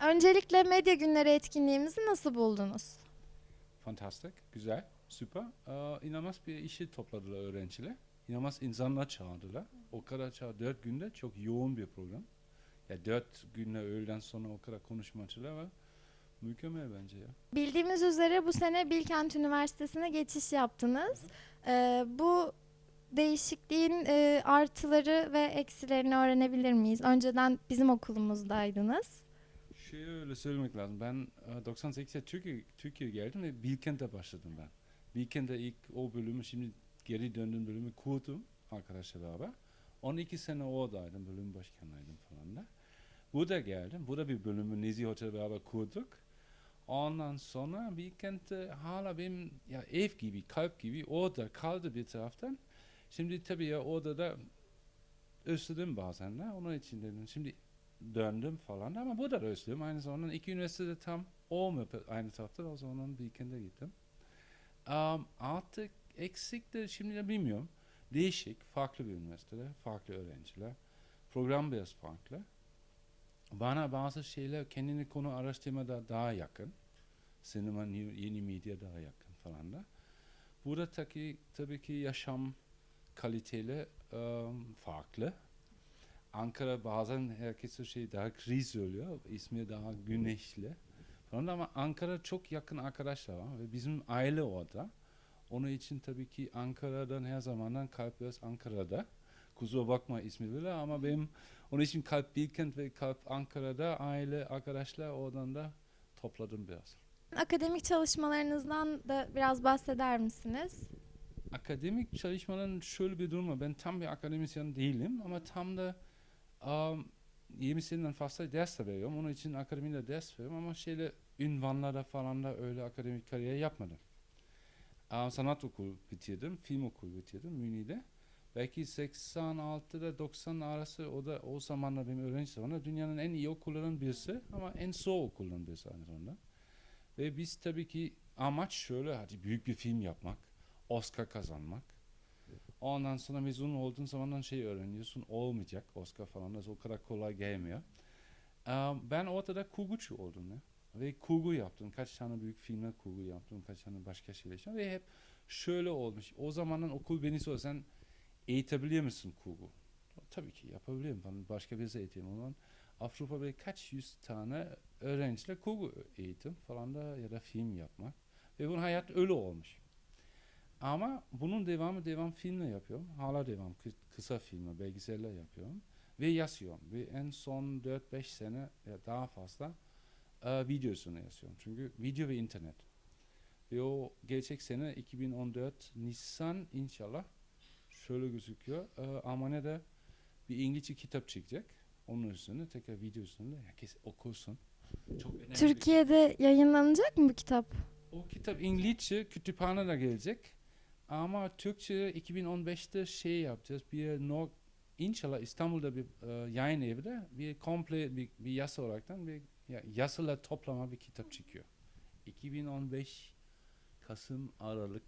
Öncelikle medya günleri etkinliğimizi nasıl buldunuz? Fantastik, güzel, süper. Ee, inanılmaz bir işi topladılar öğrenciler. İnanılmaz insanlar çağırdılar. O kadar çağır, dört günde çok yoğun bir program. Ya dört günde öğleden sonra o kadar konuşmacılar var. Mükemmel bence ya. Bildiğimiz üzere bu sene Bilkent Üniversitesi'ne geçiş yaptınız. Ee, bu değişikliğin e, artıları ve eksilerini öğrenebilir miyiz? Önceden bizim okulumuzdaydınız. Şey öyle söylemek lazım. Ben e, 98'de Türkiye, Türkiye'ye geldim ve Bilkent'te başladım ben. Bilkent'te ilk o bölümü, şimdi geri döndüğüm bölümü kurdum arkadaşlar beraber. 12 sene oradaydım, bölüm başkanıydım falan da. Burada geldim. Burada bir bölümü Nezi Hotel beraber kurduk. Ondan sonra Bilkent'te hala benim ya ev gibi, kalp gibi orada kaldı bir taraftan. Şimdi tabii ya orada da özledim bazen de. Onun için dedim. Şimdi döndüm falan ama burada da özlüyorum. Aynı zamanda iki üniversitede tam olmuyor aynı tarafta. O zaman Bilkent'e gittim. Um, artık eksik de şimdi de bilmiyorum. Değişik, farklı bir üniversitede, farklı öğrenciler. Program biraz farklı. Bana bazı şeyler kendini konu araştırmada daha yakın. Sinema, ni- yeni medya daha yakın falan da. Burada tabii, tabii ki yaşam kaliteli um, farklı. Ankara bazen herkes şey daha kriz söylüyor. İzmir daha güneşli. Falan ama Ankara çok yakın arkadaşlar var ve bizim aile orada. Onun için tabii ki Ankara'dan her zamandan kalp biraz Ankara'da. Kusura bakma İzmirliler ama benim onun için kalp Bilkent ve kalp Ankara'da aile arkadaşlar oradan da topladım biraz. Akademik çalışmalarınızdan da biraz bahseder misiniz? akademik çalışmanın şöyle bir durum var. Ben tam bir akademisyen değilim ama tam da um, 20 seneden fazla ders de veriyorum. Onun için akademide ders veriyorum ama şeyle ünvanlarda falan da öyle akademik kariyer yapmadım. Um, sanat okulu bitirdim, film okulu bitirdim Münih'de. Belki 86'da 90 arası o da o zamanlar benim öğrenci zamanında dünyanın en iyi okullarının birisi ama en zor okulların birisi aynı zamanda. Ve biz tabii ki amaç şöyle hadi büyük bir film yapmak. Oscar kazanmak. Ondan sonra mezun olduğun zamandan şey öğreniyorsun olmayacak Oscar falan da o kadar kolay gelmiyor. Eee, ben ortada kurgucu oldum ya. Ve kurgu yaptım. Kaç tane büyük filmler kurgu yaptım. Kaç tane başka şeyler yaptım. Ve hep şöyle olmuş. O zamandan okul beni sorsa sen eğitebilir misin kurgu? Tabii ki yapabilirim. Ben başka birisi eğiteyim. O zaman Avrupa böyle kaç yüz tane öğrenciyle kurgu eğitim falan da ya da film yapmak. Ve bunun hayat öyle olmuş. Ama bunun devamı devam filmle yapıyorum. Hala devam kı- kısa filmle, belgeseller yapıyorum. Ve yazıyorum. Ve en son 4-5 sene ya daha fazla e, videosunu yazıyorum. Çünkü video ve internet. Ve o gelecek sene 2014 Nisan inşallah şöyle gözüküyor. E, Almanya'da bir İngilizce kitap çıkacak. Onun üstüne tekrar video üstünde herkes okusun. Çok önemli. Türkiye'de yayınlanacak mı bu kitap? O kitap İngilizce kütüphanede gelecek. Ama Türkçe 2015'te şey yapacağız. Bir no, inşallah İstanbul'da bir e, yayın evinde bir komple bir, bir yasa olaraktan bir ya, yasalar toplama bir kitap çıkıyor. 2015 Kasım Aralık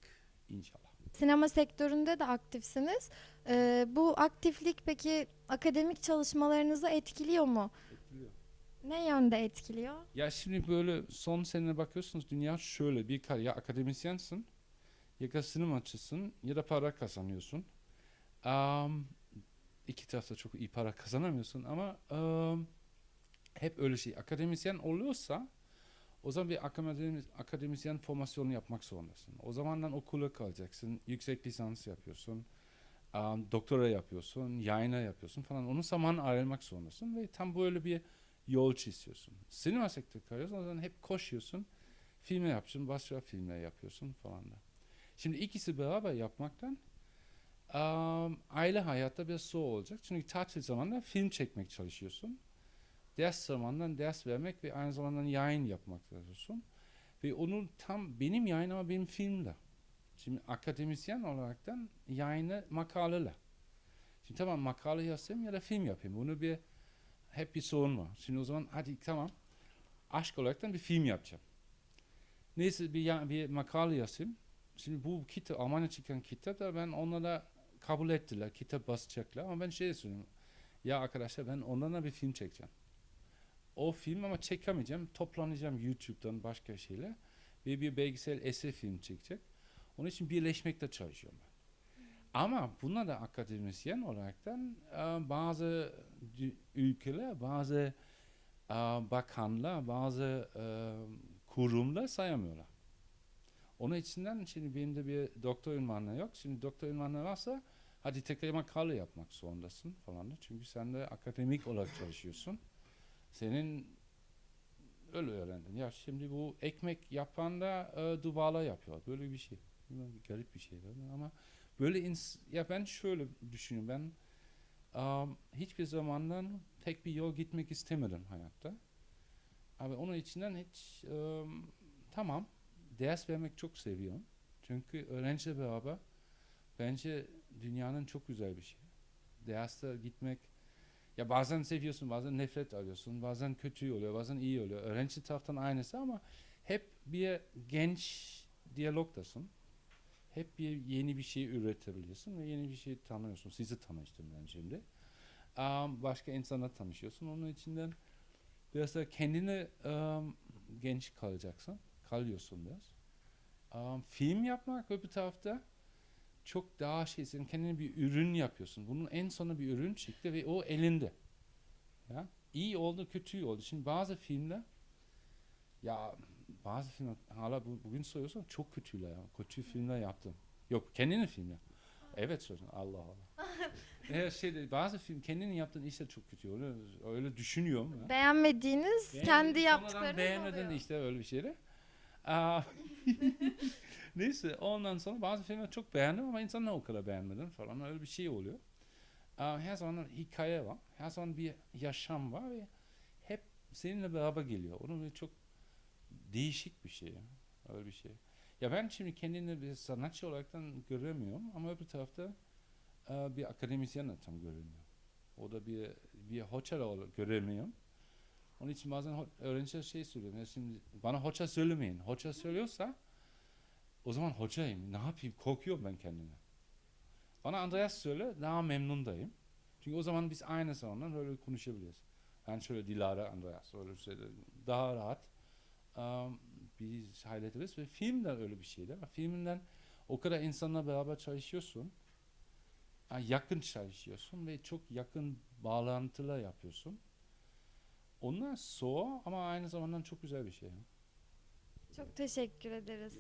inşallah. Sinema sektöründe de aktifsiniz. Ee, bu aktiflik peki akademik çalışmalarınızı etkiliyor mu? Etkiliyor. Ne yönde etkiliyor? Ya şimdi böyle son senene bakıyorsunuz dünya şöyle bir kar ya akademisyensin ya da sinemacısın ya da para kazanıyorsun. Um, iki tarafta çok iyi para kazanamıyorsun ama um, hep öyle şey. Akademisyen oluyorsa o zaman bir akademis, akademisyen formasyonu yapmak zorundasın. O zamandan okula kalacaksın, yüksek lisans yapıyorsun, um, doktora yapıyorsun, yayına yapıyorsun falan. Onun zaman ayrılmak zorundasın ve tam böyle bir yol çiziyorsun. Sinema sektörü kayıyorsun o zaman hep koşuyorsun. Filmler yapıyorsun, başka filmler yapıyorsun falan da. Şimdi ikisi beraber yapmaktan um, aile hayatta biraz zor olacak. Çünkü tatil zamanında film çekmek çalışıyorsun. Ders zamandan ders vermek ve aynı zamanda yayın yapmak çalışıyorsun. Ve onun tam benim yayın ama benim filmle. Şimdi akademisyen olaraktan yayını makaleler. Şimdi tamam makale yazayım ya da film yapayım. Bunu bir hep bir sorun var. Şimdi o zaman hadi tamam aşk olaraktan bir film yapacağım. Neyse bir, ya- bir makale yazayım. Şimdi bu kitap, Almanya çıkan kitap da ben onlara kabul ettiler. Kitap basacaklar ama ben şey söylüyorum. Ya arkadaşlar ben onlarla bir film çekeceğim. o film ama çekemeyeceğim. Toplanacağım YouTube'dan başka şeyle. Ve bir belgesel essay film çekecek. Onun için birleşmekte çalışıyorum ben. Ama buna da akademisyen olaraktan e, bazı ülkeler, bazı e, bakanlar, bazı e, kurumlar sayamıyorlar. Onun içinden şimdi benim de bir doktor ünvanı yok. Şimdi doktor ünvanı varsa hadi tekrar makale yapmak zorundasın falan da. Çünkü sen de akademik olarak çalışıyorsun. Senin öyle öğrendin. Ya şimdi bu ekmek yapan da e, duvarla yapıyor. Böyle bir şey. Garip bir şey ama böyle ins- ya ben şöyle düşünüyorum. Ben um, hiçbir zamandan tek bir yol gitmek istemedim hayatta. Ama onun içinden hiç um, tamam ders vermek çok seviyorum. Çünkü öğrenciyle beraber bence dünyanın çok güzel bir şey. Derste gitmek ya bazen seviyorsun, bazen nefret alıyorsun, bazen kötü oluyor, bazen iyi oluyor. Öğrenci taraftan aynısı ama hep bir genç diyalogdasın. Hep bir yeni bir şey üretebiliyorsun ve yeni bir şey tanıyorsun. Sizi tanıştım ben şimdi. Am, başka insanla tanışıyorsun. Onun içinden biraz da kendini am, genç kalacaksın. Kalıyorsun biraz. Am, film yapmak öbür tarafta çok daha şey sen kendine bir ürün yapıyorsun. Bunun en sonu bir ürün çıktı ve o elinde. Ya iyi oldu, kötü oldu. Şimdi bazı filmler ya bazı filmler hala bu, bugün soruyorsan çok kötüler ya. Kötü filmler yaptım. Yok kendinin filmi. Evet söylüyorsun. Allah Allah. ya şey bazı film kendinin yaptığın işte çok kötü. Öyle, öyle düşünüyorum. ya. Beğenmediğiniz Beğen- kendi yaptıklarınız beğenmedin oluyor. işte öyle bir şeydi. Neyse ondan sonra bazı filmleri çok beğendim ama insanlar o kadar beğenmedim falan öyle bir şey oluyor. Her zaman hikaye var. Her zaman bir yaşam var ve hep seninle beraber geliyor. Onun çok değişik bir şey. Öyle bir şey. Ya ben şimdi kendini bir sanatçı olaraktan göremiyorum ama öbür tarafta bir akademisyen de tam göremiyorum. O da bir bir hoca olarak göremiyorum. Onun için bazen öğrenciler şey söylüyor. Ya şimdi bana hoca söylemeyin. Hoca söylüyorsa o zaman hocayım. Ne yapayım? Korkuyorum ben kendime. Bana Andreas söyle daha memnundayım. Çünkü o zaman biz aynı zamanda öyle konuşabiliriz. Ben şöyle Dilara Andreas öyle şey de daha rahat um, biz hallederiz ve film de öyle bir şey değil mi? Filminden o kadar insanla beraber çalışıyorsun. Yakın çalışıyorsun ve çok yakın bağlantılar yapıyorsun. Onlar zor ama aynı zamanda çok güzel bir şey. Çok teşekkür ederiz.